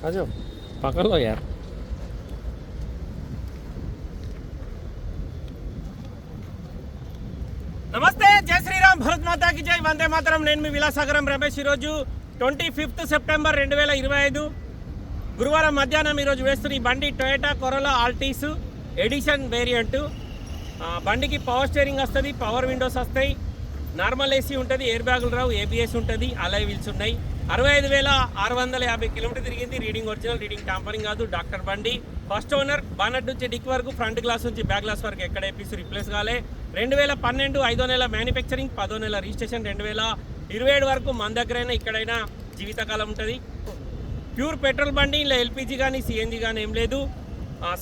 आ जाओ पकड़ लो यार నమస్తే జై శ్రీరామ్ భరత్ మాతాకి జై వందే మాతరం నేను మీ విలాసాగరం రమేష్ ఈరోజు ట్వంటీ ఫిఫ్త్ సెప్టెంబర్ రెండు వేల ఇరవై ఐదు గురువారం మధ్యాహ్నం ఈరోజు వేస్తున్న ఈ బండి Toyota Corolla Altis edition variant బండికి పవర్ స్టీరింగ్ వస్తుంది పవర్ విండోస్ వస్తాయి నార్మల్ ఏసీ ఉంటుంది ఎయిర్ బ్యాగులు రావు ఏబిఎస్ ఉంటుంది అలై వీల్స్ ఉన్నాయి అరవై ఐదు వేల ఆరు వందల యాభై కిలోమీటర్ తిరిగింది. రీడింగ్ ఒరిజినల్ రీడింగ్ టాంపరింగ్ కాదు డాక్టర్ బండి. ఫస్ట్ ఓనర్ బానట్ నుంచి డిక్ వరకు ఫ్రంట్ గ్లాస్ నుంచి బ్యాక్ గ్లాస్ వరకు ఎక్కడ ఏపీస్ రిప్లేస్ కాలే. రెండు వేల పన్నెండు ఐదో నెల మ్యానుఫ్యాక్చరింగ్ పదో నెల రిజిస్ట్రేషన్ రెండు వేల ఇరవై ఏడు వరకు మన దగ్గరైనా ఇక్కడైనా జీవితకాలం ఉంటుంది. ప్యూర్ పెట్రోల్ బండి ఇలా ఎల్పిజి కానీ సిఎన్జి కానీ ఏం లేదు.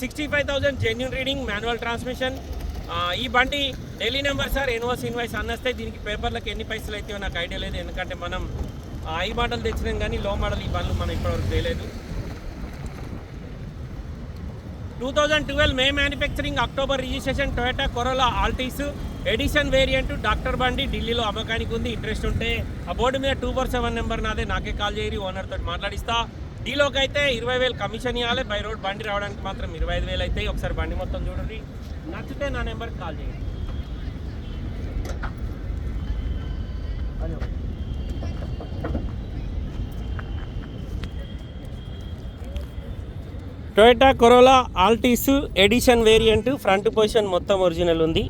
Sixty five thousand genuine reading manual transmission ఈ బండి ఢిల్లీ నెంబర్ సార్ ఎన్ఓస్ ఇన్వాయిస్ అన్నస్తే దీనికి పేపర్లకు ఎన్ని పైసలు అయితే నాకు ఐడియా లేదు. ఎందుకంటే మనం హై మోడల్ తెచ్చినాం కానీ లో మోడల్ ఈ బండ్లు మనం ఇప్పటివరకు తెలియదు two thousand twelve May manufacturing October registration Toyota Corolla Altis edition variant doctor బండి ఢిల్లీలో అమ్మకానికి ఉంది. ఇంట్రెస్ట్ ఉంటే ఆ బోర్డు మీద టూ ఫోర్ సెవెన్ నెంబర్ నాదే. నాకే కాల్ చేయరు ఓనర్తో మాట్లాడిస్తా. డీలోకి అయితే ఇరవై వేలు కమిషన్ ఇవ్వాలి బై రోడ్ బండి రావడానికి మాత్రం ఇరవై ఐదు వేలు అయితే ఒకసారి బండి మొత్తం చూడండి. నచ్చితే నా నెంబర్కి కాల్ చేయండి. Toyota Corolla Altis edition variant front position మొత్తం ఒరిజినల్ ఉంది.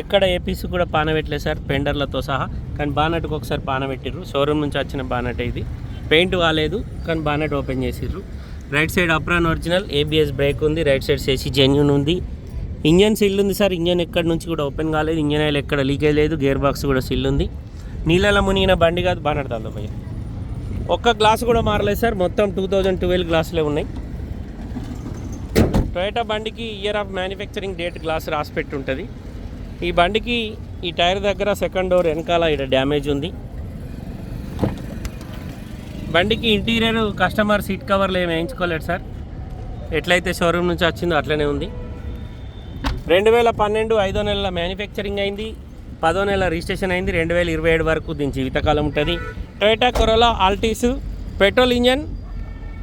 ఎక్కడ ఏ పీస్ కూడా పానబెట్టలేదు సార్ పెండర్లతో సహా. కానీ బానట్కి ఒకసారి పానబెట్టిర్రు. షోరూమ్ నుంచి వచ్చిన బానట్ ఇది. పెయింట్ కాలేదు కానీ బానట్ ఓపెన్ చేసిర్రు. Right side apron original ABS brake ఉంది. రైట్ సైడ్ సేసి జెన్యున్ ఉంది. ఇంజన్ సిల్ ఉంది సార్. ఇంజన్ ఎక్కడి నుంచి కూడా ఓపెన్ కాలేదు. ఇంజన్ ఆయిల్ ఎక్కడ లీకేజ్ లేదు. గేర్ బాక్స్ కూడా సిల్ ఉంది. నీళ్ళలో మునిగిన బండి కాదు బానట్ తాతో ఒక్క గ్లాస్ కూడా మారలేదు సార్. మొత్తం టూ థౌజండ్ ట్వెల్వ్ గ్లాసులే ఉన్నాయి. టొయోటా బండికి year of manufacturing date glass రాసిపెట్టి ఉంటుంది ఈ బండికి ఈ టైర్ దగ్గర సెకండ్ డోర్ వెనకాల ఇక్కడ డ్యామేజ్ ఉంది. బండికి ఇంటీరియర్ కస్టమర్ సీట్ కవర్లు ఏమి వేయించుకోలేదు సార్. ఎట్లయితే షోరూమ్ నుంచి వచ్చిందో అట్లనే ఉంది. రెండు వేల పన్నెండు ఐదో నెలల మ్యానుఫ్యాక్చరింగ్ అయింది. పదో నెల రిజిస్ట్రేషన్ అయింది. రెండు వేల ఇరవై ఏడు వరకు దీని జీవితకాలం ఉంటుంది. Toyota Corolla Altis petrol engine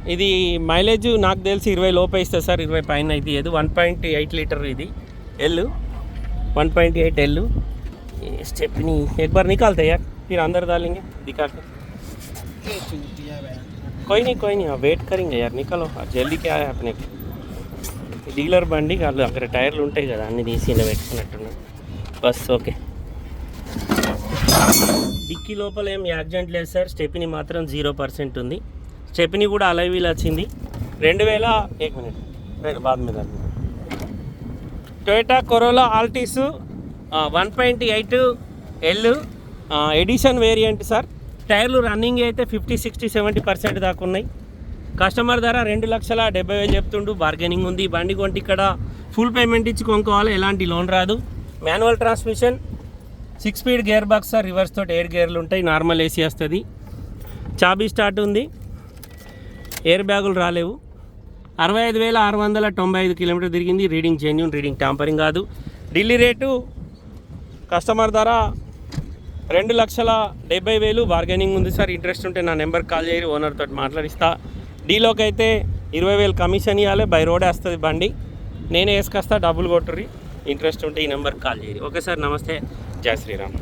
ఇది మైలేజ్ నాకు తెలిసి ఇరవై లోపే ఇస్తుంది సార్ ఇరవై పైన అయితే ఇది వన్ పాయింట్ ఎయిట్ లీటర్ ఇది L one point eight L stepney एक बार निकालते यार फिर अंदर डालेंगे दिखा के कोई नहीं कोई नहीं वेट करेंगे यार निकालो जल्दी क्या है अपने డీలర్ బండి వాళ్ళు అక్కడ టైర్లు ఉంటాయి కదా అన్ని తీసి ఇలా పెట్టుకున్నట్టున్నాను బస్ ఓకే డిక్కీ లోపల ఏం యాక్సిడెంట్ లేదు సార్ స్టెప్ని మాత్రం జీరో పర్సెంట్ ఉంది స్టెప్ని కూడా అలై వీల్ వచ్చింది. రెండు వేల ఏక మినిట్. రెండు బాద్ మీద. Toyota Corolla Altis one point eight L edition variant sir టైర్లు రన్నింగ్ అయితే ఫిఫ్టీ సిక్స్టీ సెవెంటీ పర్సెంట్ దాకా ఉన్నాయి. కస్టమర్ ధర రెండు లక్షల డెబ్బై వేలు చెప్తుండు. బార్గెనింగ్ ఉంది. బండి కొంటే ఇక్కడ ఫుల్ పేమెంట్ ఇచ్చి కొనుక్కోవాలి. ఎలాంటి లోన్ రాదు. Manual transmission six speed gear box sir reverse తోటి ఎయిర్ గేర్లు ఉంటాయి. నార్మల్ ఏసీ వస్తుంది చాబీ స్టార్ట్ ఉంది. ఎయిర్ బ్యాగులు రాలేవు. అరవై ఐదు వేల ఆరు వందల తొంభై ఐదు కిలోమీటర్ తిరిగింది. రీడింగ్ జెన్యున్ రీడింగ్ టాంపరింగ్ కాదు. ఢిల్లీ రేటు కస్టమర్ ధర రెండు లక్షల డెబ్బై వేలు. బార్గెనింగ్ ఉంది సార్. ఇంట్రెస్ట్ ఉంటే నా నెంబర్కి కాల్ చేయరు ఓనర్తో మాట్లాడిస్తా. డీలోకి అయితే ఇరవై వేలు కమిషన్ ఇవ్వాలి బై రోడ్ వేస్తుంది బండి. నేనే వేసుకొస్తా డబ్బులు కొట్టుర్రి. ఇంట్రెస్ట్ ఉంటే ఈ నెంబర్కి కాల్ చేయరు ఓకే సార్. నమస్తే. జయ శ్రీరామ్.